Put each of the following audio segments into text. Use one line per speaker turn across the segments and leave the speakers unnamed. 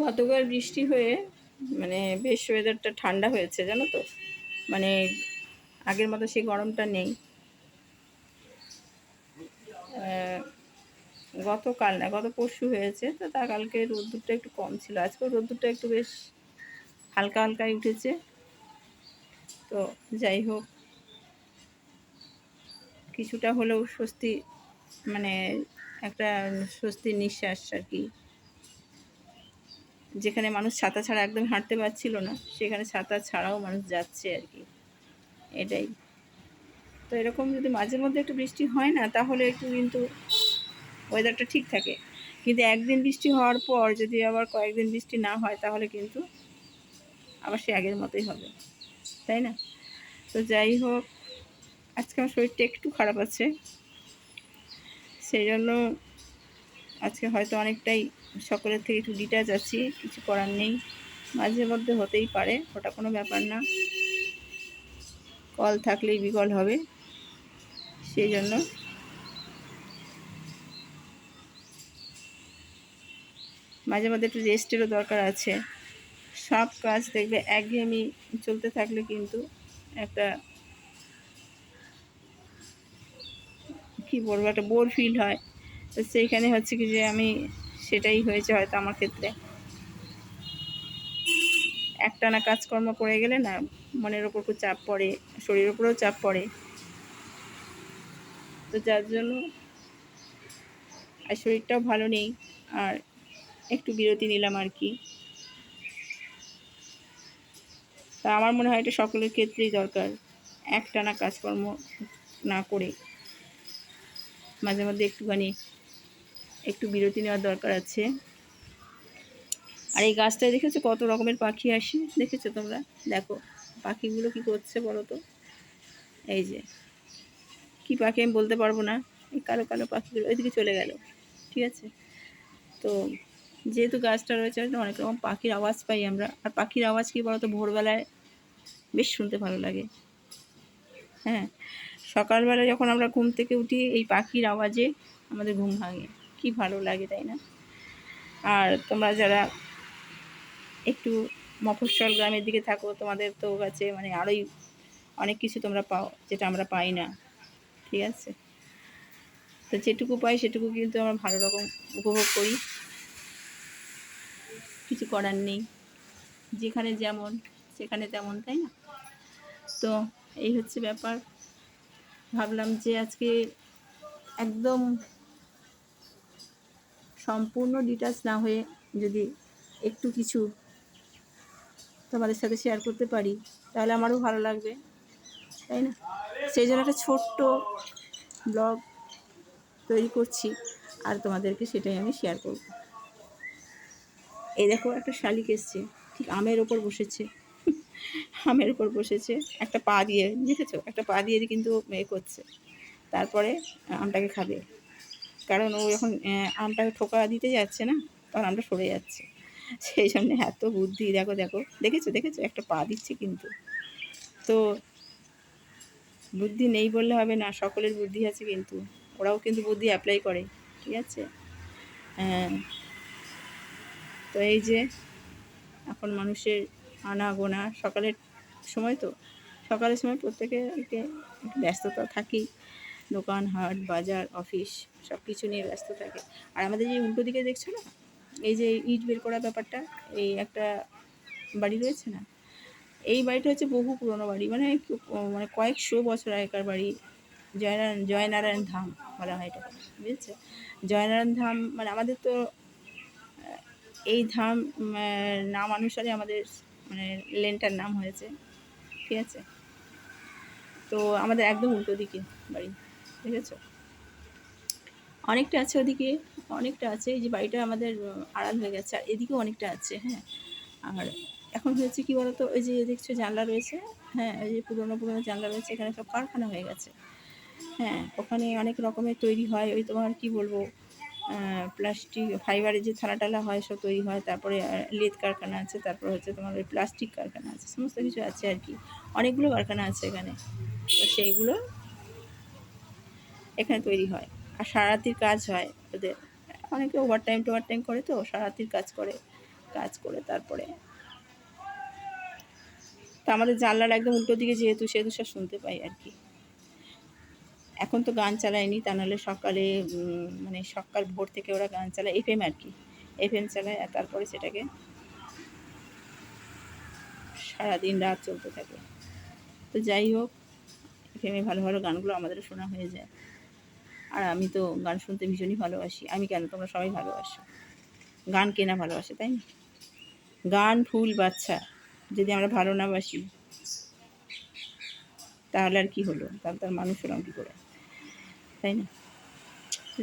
গতকাল বৃষ্টি হয়ে মানে বেশ ওয়েদারটা ঠান্ডা হয়েছে, জানো তো? মানে আগের মতো সেই গরমটা নেই। গতকাল না, গত পরশু হয়েছে, তো তা কালকে রোদ্দুরটা একটু কম ছিল। আজকে রোদ্দুরটা একটু বেশ হালকা হালকাই উঠেছে। তো যাই হোক, কিছুটা হলেও স্বস্তি মানে একটা স্বস্তির নিঃশ্বাস আর কি। যেখানে মানুষ ছাতা ছাড়া একদম হাঁটতে পারছিল না, সেখানে ছাতা ছাড়াও মানুষ যাচ্ছে আর কি। এটাই। তো এরকম যদি মাঝে মধ্যে একটু বৃষ্টি হয় না, তাহলে একটু কিন্তু ওয়েদারটা ঠিক থাকে। কিন্তু একদিন বৃষ্টি হওয়ার পর যদি আবার কয়েকদিন বৃষ্টি না হয়, তাহলে কিন্তু আবার সে আগের মতোই হবে। তাই না? তো যাই হোক, আজকে আমার শরীরটা একটু খারাপ আছে। সেই জন্য আজকে হয়তো অনেকটাই সকলের থেকে একটু ডিটাচ আছি, কিছু করার নেই। মাঝে মধ্যে হতেই পারে, ওটা কোনো ব্যাপার না। কল থাকলেই বিকল হবে, সেই জন্য। মাঝে মধ্যে একটু রেস্টেরও দরকার আছে। সব কাজ দেখবে একঘেয়েমি চলতে থাকলে কিন্তু একটা কি বলব, একটা বোর ফিল হয়। তো সেইখানে হচ্ছে কি যে আমি সেটাই হয়েছে হয়তো আমার ক্ষেত্রে। একটানা কাজকর্ম করে গেলে না মনের ওপর খুব চাপ পড়ে, শরীরের উপরেও চাপ পড়ে। তো যার জন্য আর শরীরটাও ভালো নেই, আর একটু বিরতি নিলাম আর কি। তা আমার মনে হয় এটা সকলের ক্ষেত্রেই দরকার একটানা কাজকর্ম না করে। মাঝে মধ্যে একটুখানি একটু বিরতি নেওয়ার দরকার আছে। আর এই গাছটায় দেখেছ কত রকমের পাখি আসে? দেখেছ তোমরা? দেখো, পাখিগুলো কি করছে বলো তো এই যে, কি পাখি আমি বলতে পারব না। এই কালো কালো পাখিগুলো ওইদিকে চলে গেল, ঠিক আছে? তো যেহেতু গাছটা রয়েছে অনেক রকম পাখির আওয়াজ পাই আমরা। আর পাখির আওয়াজ কি বলতো? ভোরবেলায় বেশ শুনতে ভালো লাগে। হ্যাঁ সকালবেলা যখন আমরা ঘুম থেকে উঠি, এই পাখির আওয়াজে আমাদের ঘুম ভাঙে। কি ভালো লাগে, তাই না? আর তোমরা যারা একটু মফস্বল গ্রামের দিকে থাকো, তোমাদের তো কাছে মানে আরোই অনেক কিছু তোমরা পাও, যেটা আমরা পাই না, ঠিক আছে? তো যেটুকু পাই সেটুকু কিন্তু আমরা ভালো রকম উপভোগ করি। কিছু করার নেই, যেখানে যেমন, সেখানে তেমন, তাই না? তো এই হচ্ছে ব্যাপার। ভাবলাম যে আজকে একদম সম্পূর্ণ ডিটাচ না হয়ে যদি একটু কিছু তোমাদের সাথে শেয়ার করতে পারি, তাহলে আমারও ভালো লাগবে, তাই না? সেই জন্য একটা ছোট্ট ব্লগ তৈরি করছি, আর তোমাদেরকে সেটাই আমি শেয়ার করব। এই দেখো, একটা শালিক এসছে, ঠিক আমের ওপর বসেছে, আমের উপর বসেছে, একটা পা দিয়ে, দেখেছ? একটা পা দিয়ে কিন্তু মেয়ে করছে, তারপরে আমটাকে খাবে। কারণ ও যখন আহ, আমটাকে ঠোকা দিতে যাচ্ছে না তখন আমটা সরে যাচ্ছে। সেই জন্য এত বুদ্ধি দেখো দেখো দেখেছ দেখেছ? একটা পা দিচ্ছে কিন্তু। তো বুদ্ধি নেই বললে হবে না সকলের বুদ্ধি আছে কিন্তু। ওরাও কিন্তু বুদ্ধি অ্যাপ্লাই করে ঠিক আছে? হ্যাঁ। তো এই যে এখন মানুষের আনা গোনা সকালের সময় তো সকালের সময় প্রত্যেকে ব্যস্ততা থাকি দোকান, হাট, বাজার, অফিস সব কিছু নিয়ে ব্যস্ত থাকে। আর আমাদের যে উল্টো দিকে দেখছ না, এই যে ইট বের করা ব্যাপারটা, এই একটা বাড়ি রয়েছে না, এই বাড়িটা হচ্ছে বহু পুরনো বাড়ি। মানে মানে কয়েকশো বছর আগেকার বাড়ি, জয়নারায়ণ জয়নারায়ণ ধাম বলা হয় এটা বুঝেছ? জয়নারায়ণ ধাম মানে আমাদের তো এই ধাম নাম অনুসারে আমাদের মানে লেনটার নাম হয়েছে, ঠিক আছে? তো আমাদের একদম উল্টো দিকে বাড়ি। আছে অনেকটা আছে ওদিকে, অনেকটা আছে। এই যে বাড়িটা আমাদের আড়াল হয়ে গেছে, আর এদিকেও অনেকটা আছে হ্যাঁ। আর এখন হয়েছে কি বলতো, ওই যে দেখছ জানলা রয়েছে হ্যাঁ ওই যে পুরোনো পুরোনো জানলা রয়েছে, এখানে সব কারখানা হয়ে গেছে। হ্যাঁ ওখানে অনেক রকমের তৈরি হয়, ওই তোমার কি বলব প্লাস্টিক, ফাইবারের যে থালা টালা হয়, সব তৈরি হয়। তারপরে লেদ কারখানা আছে, তারপর হচ্ছে তোমার ওই প্লাস্টিক কারখানা আছে, সমস্ত কিছু আছে আর কি। অনেকগুলো কারখানা আছে এখানে। তো সেইগুলো এখানে তৈরি হয়। আর সারাতির কাজ হয় ওদের। অনেকে ওভার টাইম টোভার টাইম করে তো, সারাতির কাজ করে কাজ করে তারপরে। তো আমাদের জানলার একদম উল্টো দিকে যেহেতু, সেহেতু সব শুনতে পাই আর কি। এখন তো গান চালায়নি, তা নাহলে সকালে মানে সকাল ভোর থেকে ওরা গান চালায় এফএম আর কি। এফএম চালায় আর তারপরে সেটাকে সারাদিন রাত চলতে থাকে। তো যাই হোক এফ এফএমে ভালো ভালো গানগুলো আমাদেরও শোনা হয়ে যায়। আর আমি তো গান শুনতে ভীষণই ভালোবাসি। আমি কেন? তোমরা সবাই ভালোবাসো। গান কেনা ভালোবাসে, তাই না? গান, ফুল, বাচ্চা, যদি আমরা ভালো না বাসি, তাহলে আর কি হলো? তাহলে তার মানুষ হলাম কী করে? তাই না?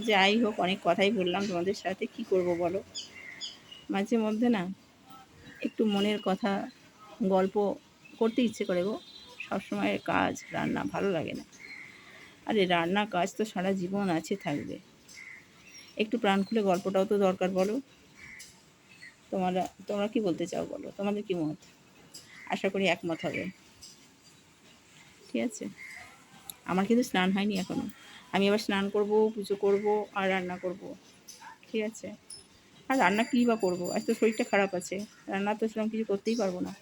যাই হোক, অনেক কথাই বললাম তোমাদের সাথে। কি করব বলো? মাঝে মধ্যে না একটু মনের কথা, গল্প করতে ইচ্ছে করে গো। সবসময় কাজ, রান্না ভালো লাগে না। আরে রান্না কাজ তো সারা জীবন আছে থাকবে। একটু প্রাণ খুলে গল্পটাও তো দরকার বলো। তোমরা তোমরা কি বলতে চাও বলো? তোমাদের কি মত? আশা করি একমত হবে। ঠিক আছে? আমার কিন্তু স্নান হয়নি এখনও। আমি আবার স্নান করব, পুজো করব আর রান্না করব। ঠিক আছে? আর রান্না কী বা করব? আজ তো শরীরটা খারাপ আছে। রান্না তো সেরকম কিছু করতেই পারব না।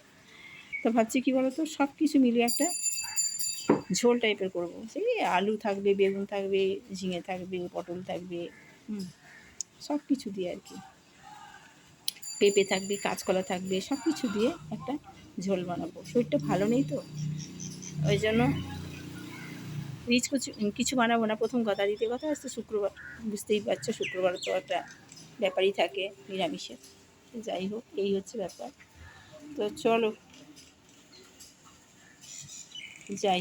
তো ভাবছি কী বলো তো সব কিছু মিলিয়ে একটা ঝোল টাইপের করব। সেই আলু থাকবে, বেগুন থাকবে, ঝিঙে থাকবে, পটল থাকবে, হুম সব কিছু দিয়ে আর কি। পেঁপে থাকবে, কাঁচকলা থাকবে সব কিছু দিয়ে একটা ঝোল বানাবো। শরীরটা ভালো নেই তো? ওই জন্য রিচ কিছু কিছু বানাবো না। প্রথম কথা, দ্বিতীয় কথা আজ তো শুক্রবার, বুঝতেই পারছ, শুক্রবার তো একটা ব্যাপারই থাকে নিরামিষের তো যাই হোক, এই হচ্ছে ব্যাপার। তো চলো, যাই।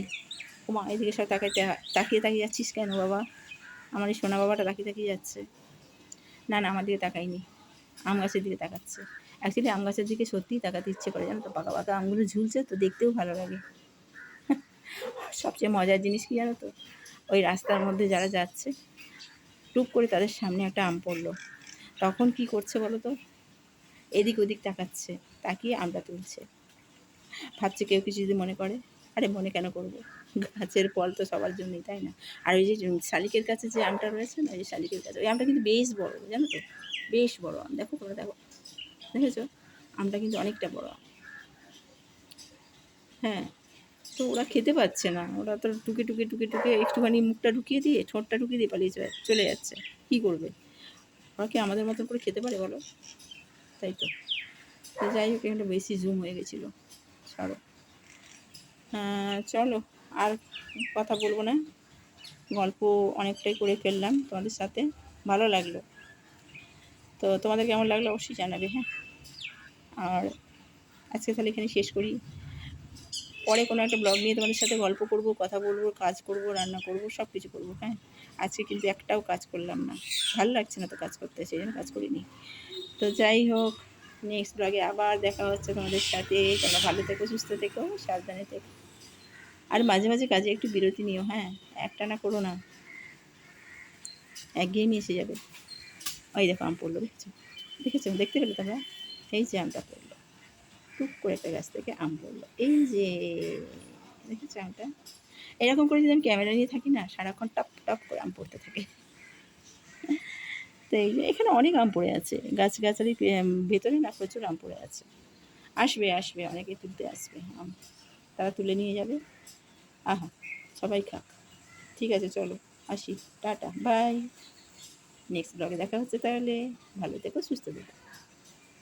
মা এদিকে সব তাকাইতে তাকিয়ে তাকিয়ে যাচ্ছিস কেন বাবা? আমার এই সোনা বাবাটা তাকিয়ে তাকিয়ে যাচ্ছে। না না, আমার দিকে তাকাইনি আম গাছের দিকে তাকাচ্ছে। অ্যাকচুয়ালি আম গাছের দিকে সত্যিই তাকাতে ইচ্ছে করে জানো তো? পাকা পাকা আমগুলো ঝুলছে তো দেখতেও ভালো লাগে। সবচেয়ে মজার জিনিস কি জানো তো? ওই রাস্তার মধ্যে যারা যাচ্ছে, টুক করে তাদের সামনে একটা আম পড়ল। তখন কি করছে বলো তো? এদিক ওদিক তাকাচ্ছে, তাকিয়ে আমটা তুলছে। ভাবছে কেউ কিছু যদি মনে করে। আরে মনে কেন করব? গাছের ফল তো সবার জন্যই, তাই না? আর ওই যে শালিকের কাছে যে আমটা রয়েছে না, ওই যে শালিকের কাছে, ওই আমটা কিন্তু বেশ বড়, জানো তো? বেশ বড় আম। দেখো তোমরা দেখো। দেখেছ? আমটা কিন্তু অনেকটা বড় হ্যাঁ। তো ওরা খেতে পাচ্ছে না। ওরা তো টুকে টুকে টুকে টুকে একটুখানি মুখটা ঢুকিয়ে দিয়ে, ঠোঁটটা ঢুকিয়ে দিয়ে পালিয়ে চলে- চলে যাচ্ছে। কী করবে? ওরা কি আমাদের মতন করে খেতে পারে বলো? তাই তো। যাই হোক, এখানটা বেশি জুম হয়ে গেছিল। ছাড়ো। চলো, আর কথা বলব না। গল্প অনেকটাই করে ফেললাম তোমাদের সাথে। ভালো লাগল। তো তোমাদের কেমন লাগল অবশ্যই জানাবে হ্যাঁ? আর আজকে তাহলে এখানে শেষ করি। পরে কোনো একটা ব্লগ নিয়ে তোমাদের সাথে গল্প করব, কথা বলব, কাজ করব, রান্না করব সব কিছু করব হ্যাঁ? আজকে কিন্তু একটাও কাজ করলাম না। ভালো লাগছে না তো কাজ করতে, সেই জন্য কাজ করিনি। তো যাই হোক নেক্সট ব্লগে আবার দেখা হচ্ছে তোমাদের সাথে। তোমরা ভালো থেকো, সুস্থ থেকো, সাবধানে থেকো। আর মাঝে মাঝে কাজে একটু বিরতি নিও হ্যাঁ? একটা না করো না। একঘেয়েমি এসে যাবে। ওই দেখো, আম পড়ল, দেখছ? দেখেছ? দেখতে পেলে তোমরা? এই যে আমটা পড়ল। টুক করে একটা গাছ থেকে আম পড়ল। এই যে, দেখেছ আমটা? এরকম করে যদি আমি ক্যামেরা নিয়ে থাকি না, সারাক্ষণ টপ টপ করে আম পড়তে থাকে। তো এই যে, এখানে অনেক আম পড়ে আছে। গাছ গাছালি ভেতরে না, প্রচুর আম পড়ে আছে। আসবে আসবে, অনেকে তুলতে আসবে আম। তারা তুলে নিয়ে যাবে। আহা, সবাই খাক। ঠিক আছে, চলো, আসি। Tata, by. নেক্সট ব্লগে দেখা হচ্ছে তাহলে। ভালো থেকো, সুস্থ থেকো।